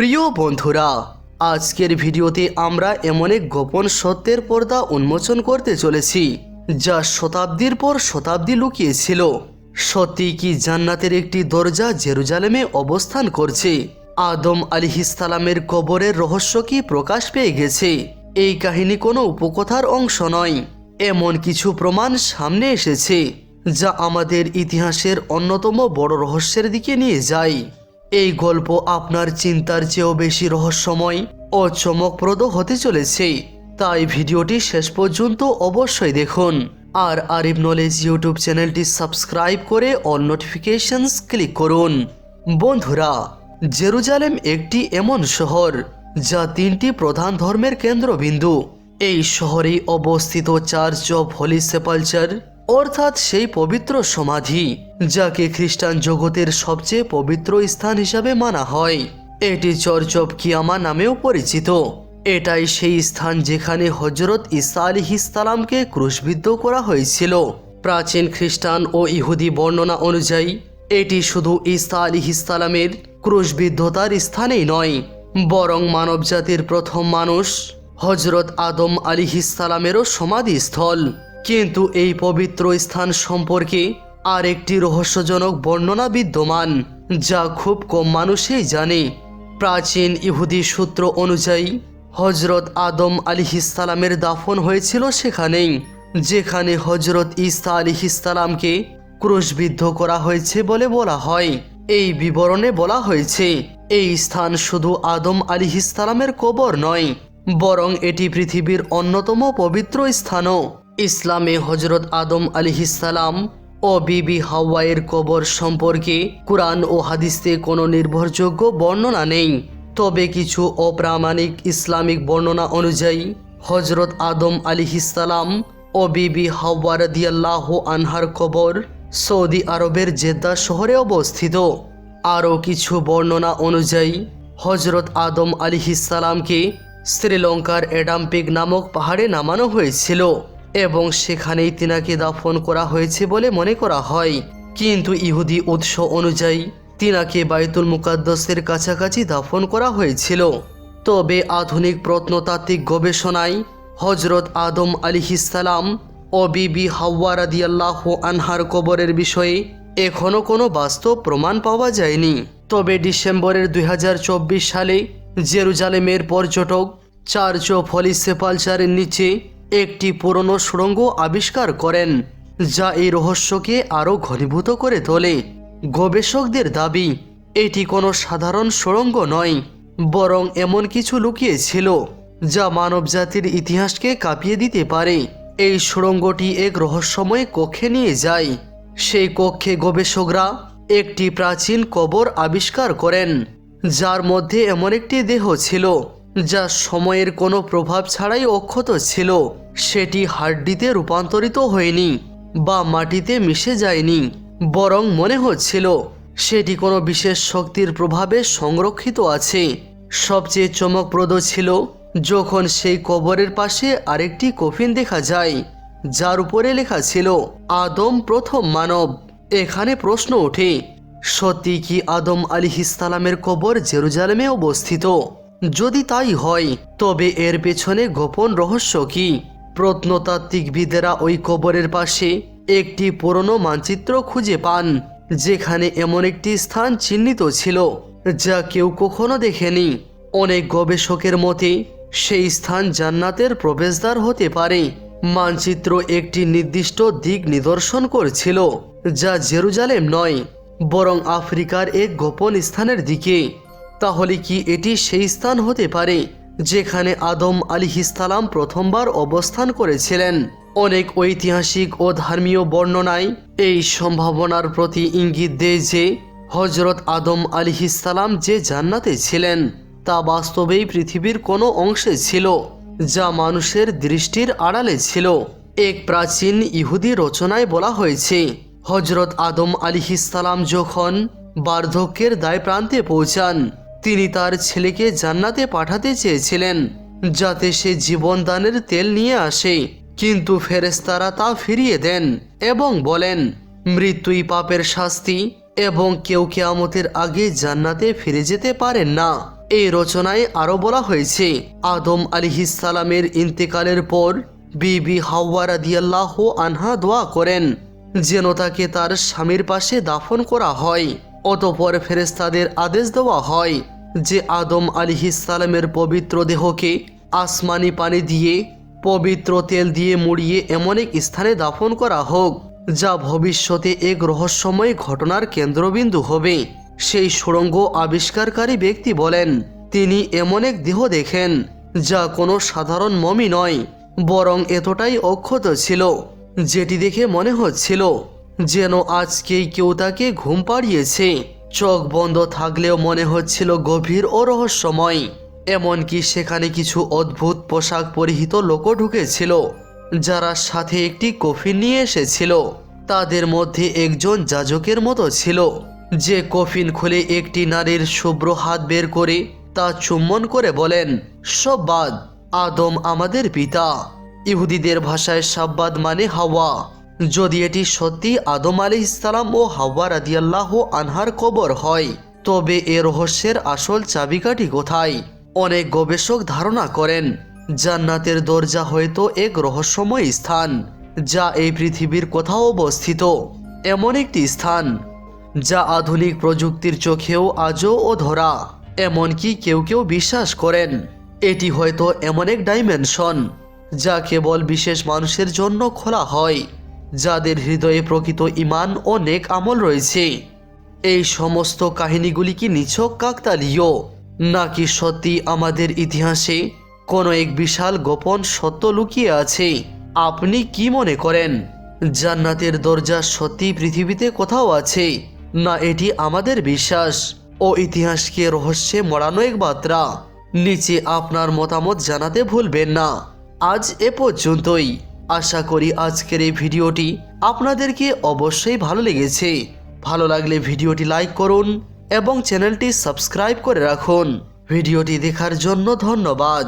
প্রিয় বন্ধুরা, আজকের ভিডিওতে আমরা এমন এক গোপন সত্যের পর্দা উন্মোচন করতে চলেছি, যা শতাব্দীর পর শতাব্দী লুকিয়েছিল। সত্যি কি জান্নাতের একটি দরজা জেরুজালেমে অবস্থান করছে? আদম আলিহিসালামের কবরের রহস্য কি প্রকাশ পেয়ে গেছে? এই কাহিনী কোনো উপকথার অংশ নয়। এমন কিছু প্রমাণ সামনে এসেছে, যা আমাদের ইতিহাসের অন্যতম বড় রহস্যের দিকে নিয়ে যায়। এই গল্প আপনার চিন্তার চেয়েও বেশি রহস্যময় ও চমকপ্রদ হতে চলেছে। তাই ভিডিওটি শেষ পর্যন্ত অবশ্যই দেখুন। আর আরিফ নলেজ ইউটিউব চ্যানেলটি সাবস্ক্রাইব করে অল নোটিফিকেশনস ক্লিক করুন। বন্ধুরা, জেরুজালেম একটি এমন শহর যা তিনটি প্রধান ধর্মের কেন্দ্রবিন্দু। এই শহরেই অবস্থিত চার্চ অফ হোলি সেপালচার অর্থাৎ সেই পবিত্র সমাধি, যাকে খ্রিস্টান জগতের সবচেয়ে পবিত্র স্থান হিসাবে মানা হয়। এটি চার্চ অফ কিয়ামা নামেও পরিচিত। এটাই সেই স্থান যেখানে হজরত ইসা আলিহিসালামকে ক্রুশবিদ্ধ করা হয়েছিল। প্রাচীন খ্রিস্টান ও ইহুদি বর্ণনা অনুযায়ী, এটি শুধু ইসা আলিহিসালামের ক্রুশবিদ্ধতার স্থানেই নয়, বরং মানবজাতির প্রথম মানুষ হজরত আদম আলিহিসালামেরও সমাধিস্থল। কিন্তু এই পবিত্র স্থান সম্পর্কে আর একটি রহস্যজনক বর্ণনা বিদ্যমান, যা খুব কম মানুষই জানে। প্রাচীন ইহুদি সূত্র অনুযায়ী হজরত আদম আলিহিসালামের দাফন হয়েছিল সেখানেই, যেখানে হজরত ইসা আলিহিসালামকে ক্রুশবিদ্ধ করা হয়েছে বলে বলা হয়। এই বিবরণে বলা হয়েছে, এই স্থান শুধু আদম আলিহিসালামের কবর নয়, বরং এটি পৃথিবীর অন্যতম পবিত্র স্থানও। ইসলামে হজরত আদম আলিহিসালাম ও বিবি হাওয়াইয়ের কবর সম্পর্কে কুরআন ও হাদিসে কোনো নির্ভরযোগ্য বর্ণনা নেই। তবে কিছু অপ্রামাণিক ইসলামিক বর্ণনা অনুযায়ী হজরত আদম আলিহিসালাম ও বিবি হাওয়া রাদিয়াল্লাহ আনহার কবর সৌদি আরবের জেদ্দা শহরে অবস্থিত। আরও কিছু বর্ণনা অনুযায়ী হজরত আদম আলিহিসালামকে শ্রীলঙ্কার এডাম্পিক নামক পাহাড়ে নামানো হয়েছিল। এবং সেখানেই তিনাকে দাফন করা হয়েছে বলে মনে করা হয়। কিন্তু ইহুদি উৎস অনুযায়ী তিনাকে বাইতুল মুকাদ্দসের কাছাকাছি দাফন করা হয়েছিল। তবে আধুনিক প্রত্নতাত্ত্বিক গবেষণায় হজরত আদম আলিহিসালাম ও বিবি হাওয়া রাদিয়াল্লাহ আনহার কবরের বিষয়ে এখনও কোনো বাস্তব প্রমাণ পাওয়া যায়নি। তবে ডিসেম্বরের দুই হাজার চব্বিশ সালে জেরুজালেমের পর্যটক চার্চ অফ নিচে একটি পুরনো সুড়ঙ্গ আবিষ্কার করেন, যা এই রহস্যকে আরও ঘনীভূত করে তোলে। গবেষকদের দাবি, এটি কোনো সাধারণ সুড়ঙ্গ নয়, বরং এমন কিছু লুকিয়েছিল যা মানবজাতির ইতিহাসকে কাঁপিয়ে দিতে পারে। এই সুড়ঙ্গটি এক রহস্যময় কক্ষে নিয়ে যায়। সেই কক্ষে গবেষকরা একটি প্রাচীন কবর আবিষ্কার করেন, যার মধ্যে এমন একটি দেহ ছিল। যা সময়ের কোনো প্রভাব ছাড়াই অক্ষত ছিল, সেটি হাড্ডিতে রূপান্তরিত হয়নি বা মাটিতে মিশে যায়নি। বরং মনে হচ্ছিল, সেটি কোনো বিশেষ শক্তির প্রভাবে সংরক্ষিত আছে। সবচেয়ে চমকপ্রদ ছিল, যখন সেই কবরের পাশে আরেকটি কফিন দেখা যায়, যার উপরে লেখা ছিল, আদম প্রথম মানব। এখানে প্রশ্ন ওঠে, সত্যি কি আদম আলিহিসালামের কবর জেরুজালেমে অবস্থিত? যদি তাই হয়, তবে এর পেছনে গোপন রহস্য কি? প্রত্নতাত্ত্বিকবিদেরা ওই কবরের পাশে একটি পুরনো মানচিত্র খুঁজে পান, যেখানে এমন একটি স্থান চিহ্নিত ছিল, যা কেউ কখনো দেখেনি। অনেক গবেষকের মতে, সেই স্থান জান্নাতের প্রবেশদ্বার হতে পারে। মানচিত্র একটি নির্দিষ্ট দিক নিদর্শন করছিল, যা জেরুজালেম নয়, বরং আফ্রিকার এক গোপন স্থানের দিকে। তাহলে কি এটি সেই স্থান হতে পারে যেখানে আদম আলিহিসালাম প্রথমবার অবস্থান করেছিলেন? অনেক ঐতিহাসিক ও ধর্মীয় বর্ণনায় এই সম্ভাবনার প্রতি ইঙ্গিত দেয় যে হজরত আদম আলিহিসালাম যে জান্নাতে ছিলেন, তা বাস্তবেই পৃথিবীর কোনো অংশে ছিল, যা মানুষের দৃষ্টির আড়ালে ছিল। এক প্রাচীন ইহুদি রচনায় বলা হয়েছে হজরত আদম আলিহিসালাম যখন বার্ধক্যের দায় প্রান্তে পৌঁছান তিনি তার ছেলেকে জান্নাতে পাঠাতে চেয়েছিলেন, যাতে সে জীবনদানের তেল নিয়ে আসে। কিন্তু ফেরেস্তারা তা ফিরিয়ে দেন এবং বলেন, মৃত্যুই পাপের শাস্তি এবং কেউ কেয়ামতের আগে জান্নাতে ফিরে যেতে পারেন না। এই রচনায় আরও বলা হয়েছে, আদম আলিহিসালামের ইন্তেকালের পর বিবি হাওয়া রাদিয়াল্লাহ আনহা দোয়া করেন, যেন তাকে তার স্বামীর পাশে দাফন করা হয়, অতপর ফেরেস্তাদের আদেশ দেওয়া হয়। যে আদম আলিহিসালামের পবিত্র দেহকে আসমানি পানি দিয়ে পবিত্র তেল দিয়ে মুড়িয়ে এমন এক স্থানে দাফন করা হোক, যা ভবিষ্যতে এক রহস্যময় ঘটনার কেন্দ্রবিন্দু হবে। সেই সুড়ঙ্গ আবিষ্কারকারী ব্যক্তি বলেন, তিনি এমন এক দেহ দেখেন, যা কোনো সাধারণ মমি নয়, বরং এতটাই অক্ষত ছিল, যেটি দেখে মনে হচ্ছিল যেন আজকেই কেউ তাকে ঘুম পাড়িয়েছে। চোখ বন্ধ থাকলেও মনে হচ্ছিল গভীর ও রহস্যময়। এমনকি সেখানে কিছু অদ্ভুত পোশাক পরিহিত লোকও ঢুকেছিল, যারা সাথে একটি কফিন নিয়ে এসেছিল। তাদের মধ্যে একজন যাজকের মতো ছিল, যে কফিন খুলে একটি নারীর শুভ্র হাত বের করে তা চুম্বন করে বলেন সব্বাদ আদম আমাদের পিতা। ইহুদিদের ভাষায় সাব্বাদ মানে হাওয়া। যদি এটি সত্যি আদম আলি ইসলাম ও হাওয়া রাদিয়াল্লাহ আনহার কবর হয়, তবে এ রহস্যের আসল চাবিকাঠি কোথায়? অনেক গবেষক ধারণা করেন, জান্নাতের দরজা হয়তো এক রহস্যময় স্থান, যা এই পৃথিবীর কোথাও অবস্থিত। এমন একটি স্থান, যা আধুনিক প্রযুক্তির চোখেও আজও ও ধরা এমনকি কেউ কেউ বিশ্বাস করেন, এটি হয়তো এমন এক ডাইমেনশন যা কেবল বিশেষ মানুষের জন্য খোলা হয়। যাদের হৃদয়ে প্রকৃত ইমান ও নেক আমল রয়েছে। এই সমস্ত কাহিনীগুলি কি নিছক কাকতালীয়? নাকি সত্যি আমাদের ইতিহাসে কোনো এক বিশাল গোপন সত্য লুকিয়ে আছে? আপনি কি মনে করেন, জান্নাতের দরজা সত্যি পৃথিবীতে কোথাও আছে, না এটি আমাদের বিশ্বাস? ও ইতিহাসকে রহস্যে মরানো এক বার্তা নিচে আপনার মতামত জানাতে ভুলবেন না। আজ এ পর্যন্তই। আশা করি আজকের এই ভিডিওটি আপনাদেরকে অবশ্যই ভালো লেগেছে। ভালো লাগলে ভিডিওটি লাইক করুন এবং চ্যানেলটি সাবস্ক্রাইব করে রাখুন। ভিডিওটি দেখার জন্য ধন্যবাদ।